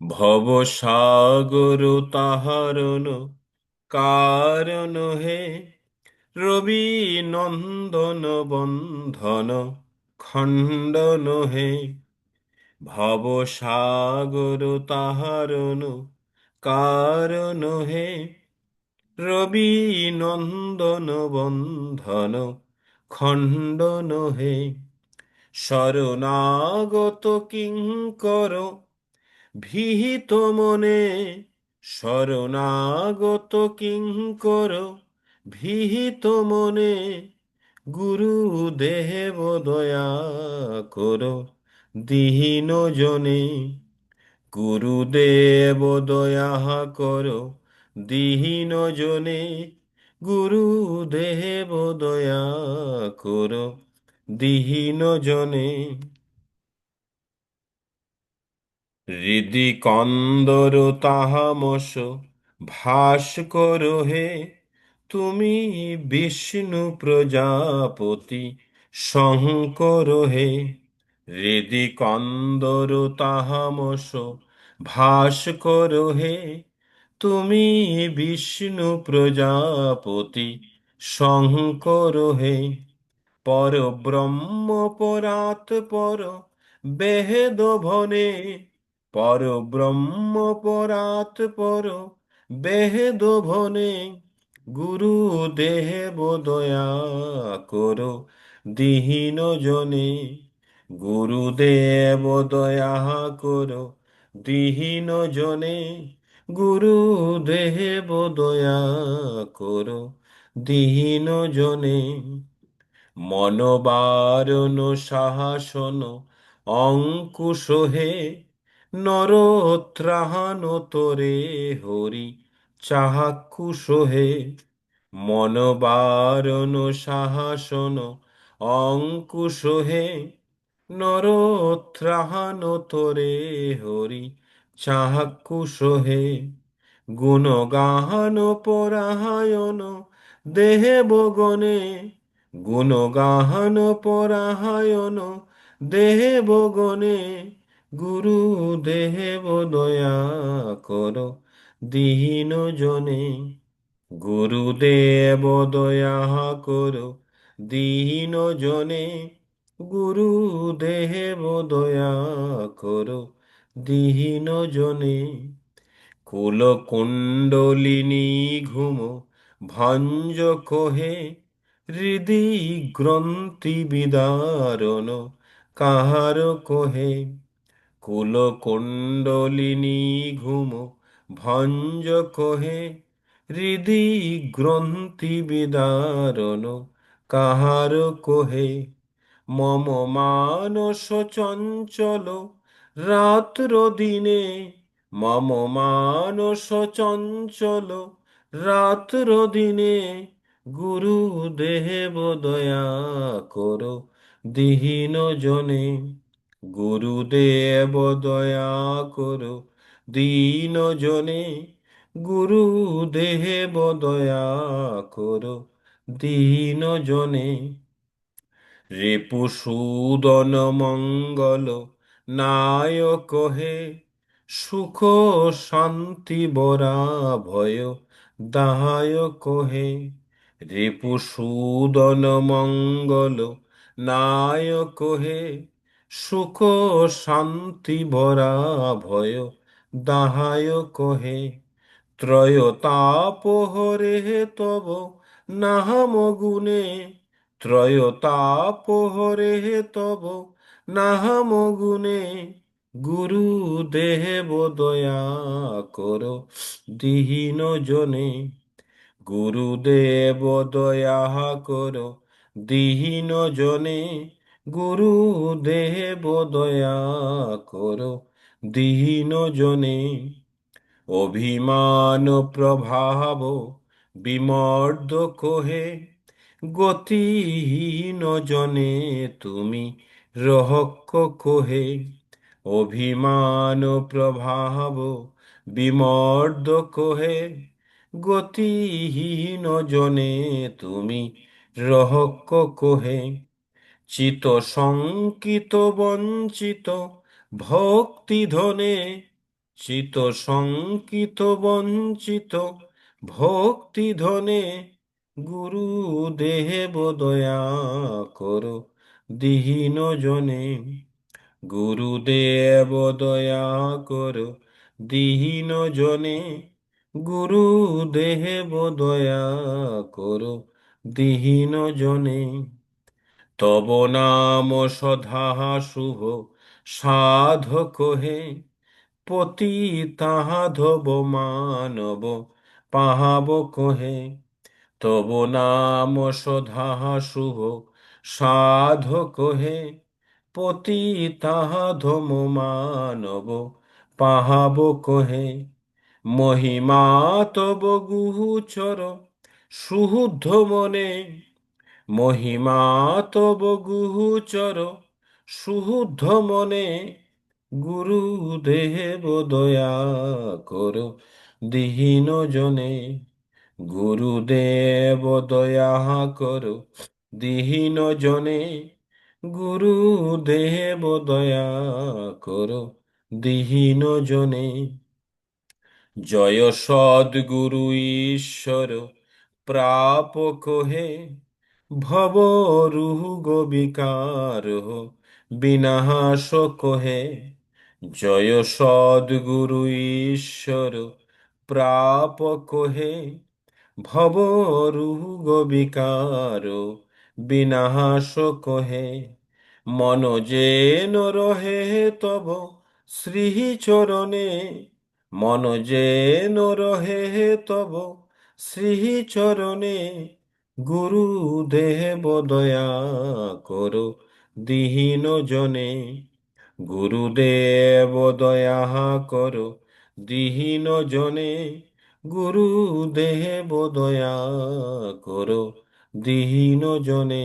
ভবসাগর তাহারণ কারণ হে রবি নন্দন বন্ধন খণ্ডন হে। ভবসাগর তাহারণ কারণ হে রবি নন্দন বন্ধন খণ্ডন হে। শরণাগত কিঙ্কর ভিহিত মনে শরণাগত কিঙ্কর, ভিহিত মনে গুরু দেব দয়া কর। দিহীন জনে গুরুদেব দয়া কর। দিহীন জনে গুরুদেব দয়া কর। দিহীন জনে হৃদি কন্দর তাহামস ভাস করো হে। তুমি বিষ্ণু প্রজাপতি শঙ্কর হে। হৃদি কন্দর তাহামস ভাস করো হে। তুমি বিষ্ণু প্রজাপতি শঙ্কর হে। পর ব্রহ্ম পরাত পর, বেহেদ ভনে পর ব্রহ্ম পরাত পর বেহেদ ভনে গুরু দেব দয়া করো দিহীন জনে গুরুদেব দয়া করো দিহীন জনে গুরু দেব দয়া করো দিহীন জনে মনবারণ সাহসন অঙ্কুশ হে নরত্রাহান তোরে হরি চাক্ষুষ হে মনবারণ সাহাসন অঙ্কুশ হে নরত্রাহান তোরে হরি চাক্ষুষ হে গুণগাহান পরায়ণ দেহেব গণে। গুণগাহান পরায়ণ দেহেব গণে। গুরু দেহেব দয়া কর, দীন জনে। গুরুদেব দয়া কর, দীন জনে। গুরু দেব দয়া কর, দীন জনে। কুল কুণ্ডলিনী ঘুম, ভঞ্জ কহে। হৃদি গ্রন্থি বিদারণ, কাহার কহে। কুল কুণ্ডলিনী ঘুম ভঞ্জ কহে, হৃদি গ্রন্থি বিদারণ, কাহার কহে, মম মানস চঞ্চল, রাত্র দিনে মম মানস চঞ্চল, রাত্র দিনে গুরু দেব দয়া করো, দিহীন জনে। গুরুদেব দয়া করো, দীন জনে গুরু দেব দয়া করো, দীন জনে। রিপুসূদন মঙ্গল নায়ক হে, সুখ শান্তি বরা ভয় দায়ক হে। রিপুসূদন মঙ্গল নায়ক হে সুখ শান্তি ভরা ভয় দাহায়ক হে ত্রয়তাপ হরে তব নাহম গুণে ত্রয়তাপ হরে তব নাহম গুণে গুরু দেব দয়া কর দিহীন জনে, গুরুদেব দয়া কর দিহীন জনে। গুরু দেব দয়া কর দিহীন জনে। অভিমান প্রভাব বিমর্দ কোহে, গতিহীন জনে তুমি রহক্য কোহে। অভিমান প্রভাব বিমর্দ কোহে, গতিহীন জনে তুমি রহক্য কোহে। চিত শঙ্কিত বঞ্চিত ভক্তি ধনে চিত শঙ্কিত বঞ্চিত ভক্তি ধনে গুরু দেব দয়া করো, দিহীন জনে গুরুদেব দয়া করো, দিহীন জনে গুরুদেব দয়া করো, দিহীন জনে তব নাম সধা শুভ, সাধক হে, পতি তাহাধব মানব পাহাব কহে। তব নাম সধা শুভ, সাধক হে, পতি তাহাধম মানব পাহাব কহে। মহিমা তব গুহুচর সুহুদ্ধ মনে মহিমা তব গুহুচর সুহুদ্ধ মনে গুরুদেব দয়া করো। দিহীন জনে গুরুদেব দয়া করো। দিহীন জনে গুরুদেব দয়া করো। দিহীন জনে জয় সদ্গুরু ঈশ্বর প্রাপক হে ভব রুগ বিকার বিনাশ কহে জয় সদ্গুরু ঈশ্বর প্রাপক হে ভব রুগ বিকার বিনাশ কহে মন যেন রহে তব শ্রীচরণে মন যেন রহে তব শ্রীচরণে গুরুদেব দয়া করো দিহীন জনে। গুরুদেব দয়া করো দিহীন জনে। গুরু গুরুদেব দয়া করো দিহীন জনে।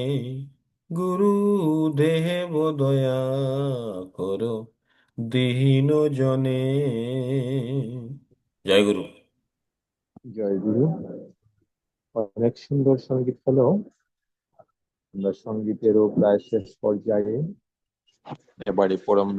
গুরু গুরুদেব দয়া করো দিহীন জনে। জয় গুরু। জয় গুরু। অনেক সুন্দর সংগীত হলো আমরা সঙ্গীতেরও প্রায় শেষ পর্যায়ে এবারে পরম